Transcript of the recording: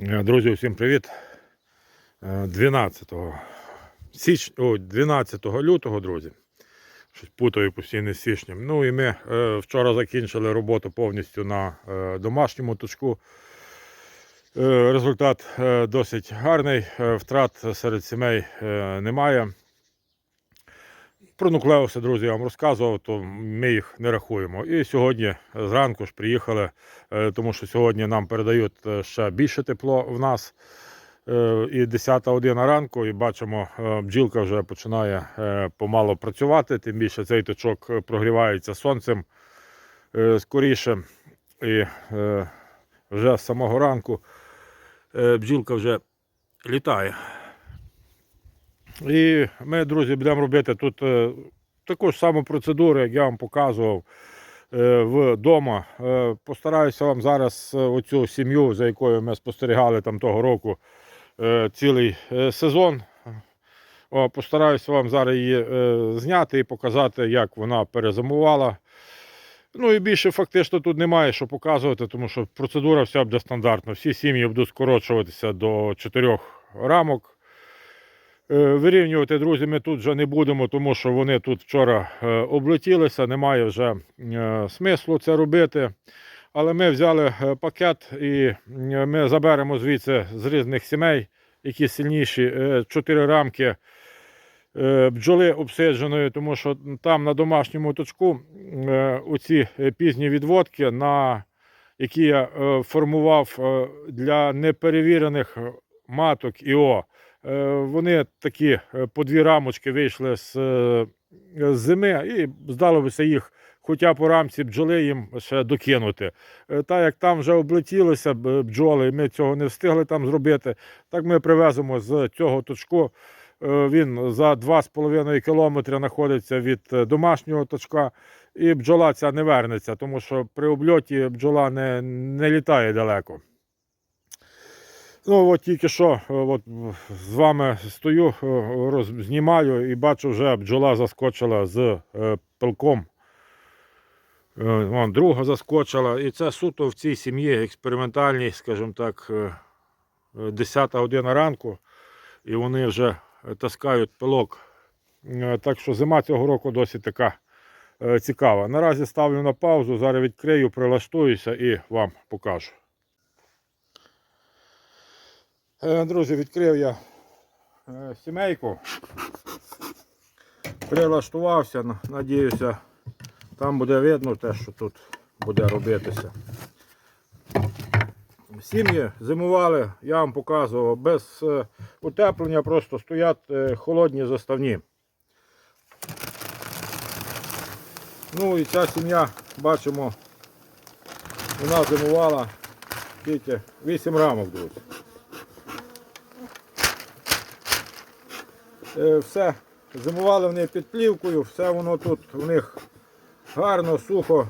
Е, Друзі, всім привіт. Е, 12 січ... О, 12 лютого, друзі. Щось путаю постійно з січнем. Ну і ми е, вчора закінчили роботу повністю на е, домашньому точку. Е, результат е, досить гарний. Е, втрат серед сімей е, немає. Про нуклеуси, друзі, я вам розказував, то ми їх не рахуємо. І сьогодні зранку ж приїхали, е, тому що сьогодні нам передають е, ще більше тепло в нас. Е, І 10 година ранку, і бачимо, бджілка вже починає помало працювати, тим більше цей точок прогрівається сонцем скоріше. І вже з самого ранку бджілка вже літає. І ми, друзі, будемо робити тут е, таку ж саму процедуру, як я вам показував е, вдома. Е, постараюся вам зараз оцю сім'ю, за якою ми спостерігали там того року цілий сезон. Постараюся вам зараз її зняти і показати, як вона перезимувала. Ну і більше фактично тут немає що показувати, тому що процедура вся буде стандартна. Всі сім'ї будуть скорочуватися до чотирьох рамок. Е, Вирівнювати, друзі, ми тут вже не будемо, тому що вони тут вчора е, облетілися, немає вже е, смислу це робити. Але ми взяли пакет і ми заберемо звідси з різних сімей, які сильніші, чотири рамки бджоли обсидженої, тому що там на домашньому точку оці пізні відводки, на які я формував для неперевірених маток ІО. Е, Вони такі е, по дві рамочки вийшли з, е, з зими і здалося їх хоча по рамці бджоли їм ще докинути. Так як там вже облетілися бджоли, ми цього не встигли там зробити, так ми привеземо з цього точку. Він за 2,5 кілометри знаходиться від домашнього точка, і бджола ця не вернеться, тому що при обльоті бджола не, не літає далеко. Ну, от тільки що е, от, з вами стою, е, роз, знімаю і бачу, вже бджола заскочила з е, пилком. Е, Вон, друга заскочила. І це суто в цій сім'ї експериментальній, скажімо так, е, е, 10 година ранку, і вони вже е, таскають пилок. Е, Так що зима цього року досить така е, цікава. Наразі ставлю на паузу, зараз відкрию, прилаштуюся і вам покажу. Е, Друзі, відкрив я е, сімейку. Прилаштувався, на- надіюся, там буде видно те, що тут буде робитися. Сім'ї зимували, я вам показував, без е, утеплення просто стоять холодні заставні. Ну і ця сім'я, бачимо, вона зимувала тільки 8 рамок, друзі. Все, зимували вони під плівкою, все воно тут у них гарно, сухо